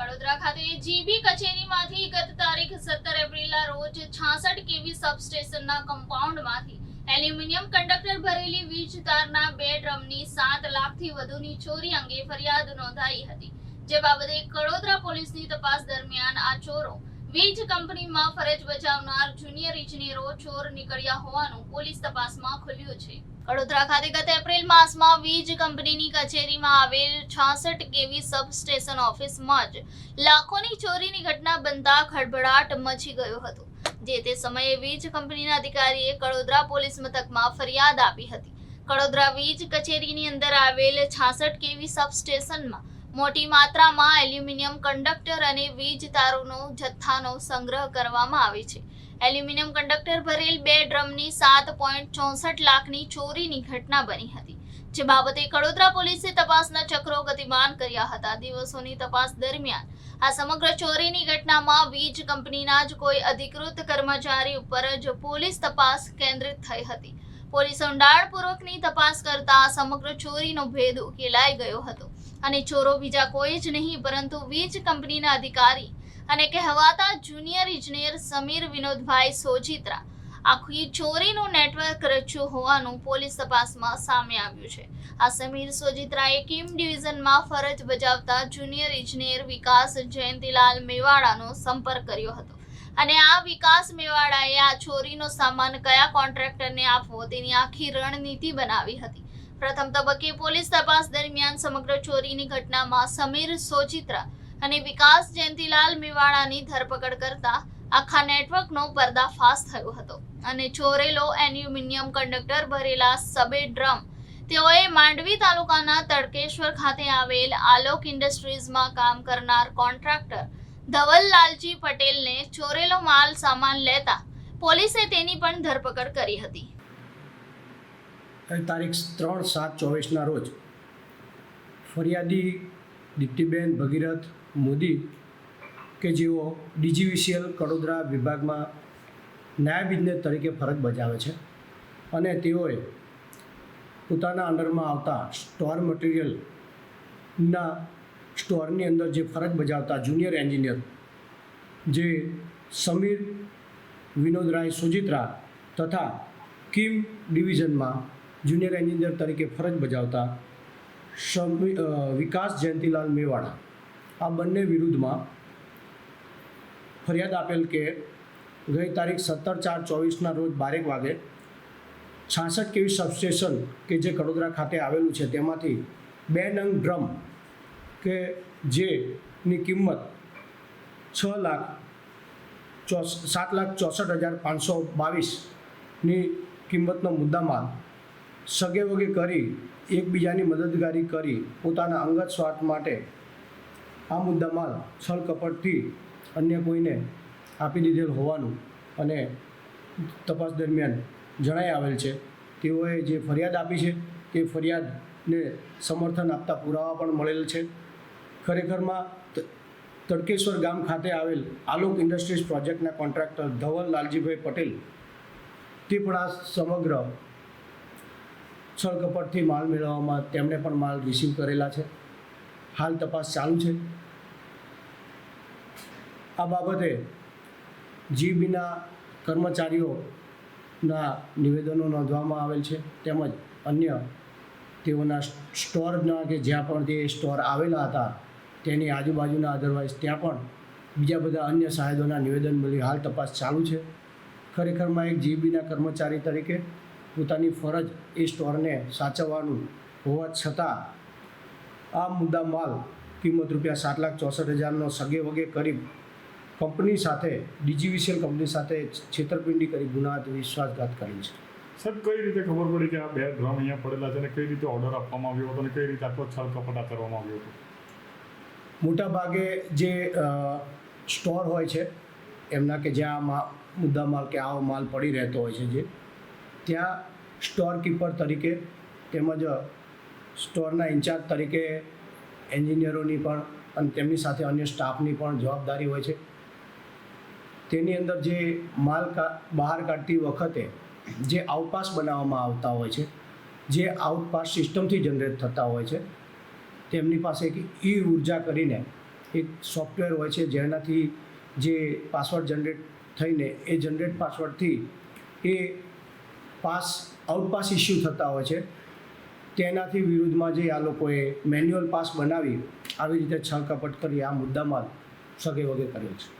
વડોદરા ખાતે જીબી કચેરીમાંથી ગત તારીખ સત્તર એપ્રિલના રોજ છાસઠ કેવી સબસ્ટેશનના કમ્પાઉન્ડમાંથી એલ્યુમિનિયમ કંડક્ટર ભરેલી વીજ તારના બે ડ્રમની સાત લાખથી વધુની ચોરી અંગે ફરિયાદ નોંધાઈ હતી. જે બાબતે કડોદરા પોલીસની તપાસ દરમિયાન આ ચોરો વીજ કંપનીમાં ફરજ બજાવનાર જુનિયર ઇજનેરો ચોર નીકળ્યા હોવાનું પોલીસ તપાસમાં ખુલ્યું છે. વડોદરા ખાતે ગત એપ્રિલ માસમાં વીજ કંપનીની કચેરીમાં આવેલ છાસઠ કેવી સબસ્ટેશન ઓફિસમાં જ લાખોની ચોરીની ઘટના બનતા ખળભળાટ મચી ગયો હતો, જે તે સમયે વીજ કંપનીના અધિકારીએ કડોદરા પોલીસ મથકમાં ફરિયાદ આપી હતી. કડોદરા વીજ કચેરીની અંદર આવેલ છાસઠ કેવી સબસ્ટેશનમાં મોટી માત્રામાં એલ્યુમિનિયમ કંડક્ટર અને વીજ તારોનો જથ્થાનો સંગ્રહ કરવામાં આવે છે. એલ્યુમિનિયમ કંડક્ટર ભરેલ બે ડ્રમની સાત પોઈન્ટ ચોસઠ લાખની ચોરીની ઘટના બની હતી, જે બાબતે કડોદરા પોલીસે તપાસના ચક્રો ગતિમાન કર્યા હતા. દિવસોની તપાસ દરમિયાન આ સમગ્ર ચોરીની ઘટનામાં વીજ કંપનીના જ કોઈ અધિકૃત કર્મચારી ઉપર જ પોલીસ તપાસ કેન્દ્રિત થઈ હતી. પોલીસ ઊંડાણપૂર્વકની તપાસ કરતા સમગ્ર ચોરીનો ભેદ ઉકેલાઈ ગયો હતો. અને ચોરો બીજા કોઈ જ નહીં, પરંતુ વીજ કંપનીના અધિકારી અને કહેવાતા જુનિયર ઇજનેર સમીર વિનોદભાઈ સોજિત્રા. આખી ચોરીનું નેટવર્ક રચ્યું હોવાનું પોલીસ તપાસમાં સામે આવ્યું છે. આ સમીર સોજિત્રાએ કિમ ડિવિઝનમાં ફરજ બજાવતા જુનિયર ઇજનેર વિકાસ જયંતિલાલ મેવાડાનો સંપર્ક કર્યો હતો. અને આ વિકાસ મેવાડાએ આ ચોરીનો સામાન કયા કોન્ટ્રાક્ટરને આપવો તેની આખી રણનીતિ બનાવી હતી. પ્રથમ તબક્કે પોલીસ તપાસ દરમિયાન સમગ્ર ચોરીની ઘટનામાં સમીર સોજિત્રા અને વિકાસ જયંતિલાલ મેવાડાની ધરપકડ કરતા આખા નેટવર્કનો પર્દાફાશ થયો હતો અને ચોરેલો એલ્યુમિનિયમ કંડક્ટર ભરેલા સબે ડ્રમ તેઓએ માંડવી તાલુકાના તડકેશ્વર ખાતે આવેલ આલોક ઇન્ડસ્ટ્રીઝમાં કામ કરનાર કોન્ટ્રાક્ટર ધવલલાલજી પટેલને ચોરેલો માલ સામાન લેતા પોલીસે તેની પણ ધરપકડ કરી હતી. તારીખ ત્રણ સાત ચોવીસના રોજ ફરિયાદી દીપ્તિબેન ભગીરથ મોદી કે જેઓ ડીજીવીસીએલ કડોદરા વિભાગમાં નાયબ ઇજનેર તરીકે ફરજ બજાવે છે અને તેઓએ પોતાના અંડરમાં આવતા સ્ટોર મટીરિયલના સ્ટોરની અંદર જે ફરજ બજાવતા જુનિયર એન્જિનિયર જે સમીર વિનોદરાય સુજિત્રા તથા કિમ ડિવિઝનમાં જુનિયર એન્જિનિયર તરીકે ફરજ બજાવતા સમી વિકાસ જયંતિલાલ મેવાડા. આ બંને વિરુદ્ધમાં ફરિયાદ આપેલ કે ગઈ તારીખ સત્તર ચાર ચોવીસના રોજ બારેક વાગે છાસઠ કેવી સબસ્ટેશન કે જે કડોદરા ખાતે આવેલું છે તેમાંથી બે નંગ ડ્રમ કે જેની કિંમત છ લાખ ચોસ, સાત લાખ ચોસઠ હજાર પાંચસો બાવીસની કિંમતનો મુદ્દામાલ સગે વગે કરી, એકબીજાની મદદગારી કરી, પોતાના અંગત સ્વાર્થ માટે આ મુદ્દામાં છળ કપટથી અન્ય કોઈને આપી દીધેલ હોવાનું અને તપાસ દરમિયાન જણાઈ આવેલ છે. તેઓએ જે ફરિયાદ આપી છે, તે ફરિયાદને સમર્થન આપતા પુરાવા પણ મળેલ છે. ખરેખરમાં તડકેશ્વર ગામ ખાતે આવેલ આલોક ઇન્ડસ્ટ્રીઝ પ્રોજેક્ટના કોન્ટ્રાક્ટર ધવલ લાલજીભાઈ પટેલ, તે પણ આ સમગ્ર છળકપટથી માલ મેળવવામાં તેમણે પણ માલ રિસીવ કરેલા છે. હાલ તપાસ ચાલુ છે. આ બાબતે જીબીના કર્મચારીઓના નિવેદનો નોંધવામાં આવેલ છે. તેમજ અન્ય તેઓના સ્ટોરના કે જ્યાં પણ તે સ્ટોર આવેલા હતા, તેની આજુબાજુના અધરવાઇઝ ત્યાં પણ બીજા બધા અન્ય સાહેબોના નિવેદન મળી હાલ તપાસ ચાલુ છે. ખરેખરમાં એક જીબીના કર્મચારી તરીકે પોતાની ફરજ એ સ્ટોરને સાચવવાનું. હોવા છતાં આ મુદ્દા માલ કિંમત રૂપિયા સાત લાખ ચોસઠ હજારનો સગે વગે કરી કંપની સાથે ડીજીવીસીએલ કંપની સાથે છેતરપિંડી કરી ગુનાહિત વિશ્વાસઘાત કરી છે. સાહેબ કઈ રીતે ખબર પડી કે આ બે ડ્રમ અહીંયા પડેલા છે અને કઈ રીતે ઓર્ડર આપવામાં આવ્યો હતો અને કઈ રીતે આટલો છળ કપટા કરવામાં આવ્યો હતો? મોટા ભાગે જે સ્ટોર હોય છે એમના કે જ્યાં મુદ્દા માલ કે આવો માલ પડી રહેતો હોય છે જે ત્યાં સ્ટોર કીપર તરીકે તેમજ સ્ટોરના ઇન્ચાર્જ તરીકે એન્જિનિયરોની પણ અને તેમની સાથે અન્ય સ્ટાફની પણ જવાબદારી હોય છે. તેની અંદર જે માલ બહાર કાઢતી વખતે જે આઉટપાસ બનાવવામાં આવતા હોય છે, જે આઉટપાસ સિસ્ટમથી જનરેટ થતા હોય છે, તેમની પાસે એક ઈ ઊર્જા કરીને એક સોફ્ટવેર હોય છે, જેનાથી જે પાસવર્ડ જનરેટ થઈને એ જનરેટ પાસવર્ડથી એ પાસ આઉટપાસ ઇસ્યુ થતા હોય છે. તેનાથી વિરુદ્ધમાં જે આ લોકોએ મેન્યુઅલ પાસ બનાવી, આવી રીતે છળ કપટ કરી, આ મુદ્દામાં સગે વગે કર્યો છે.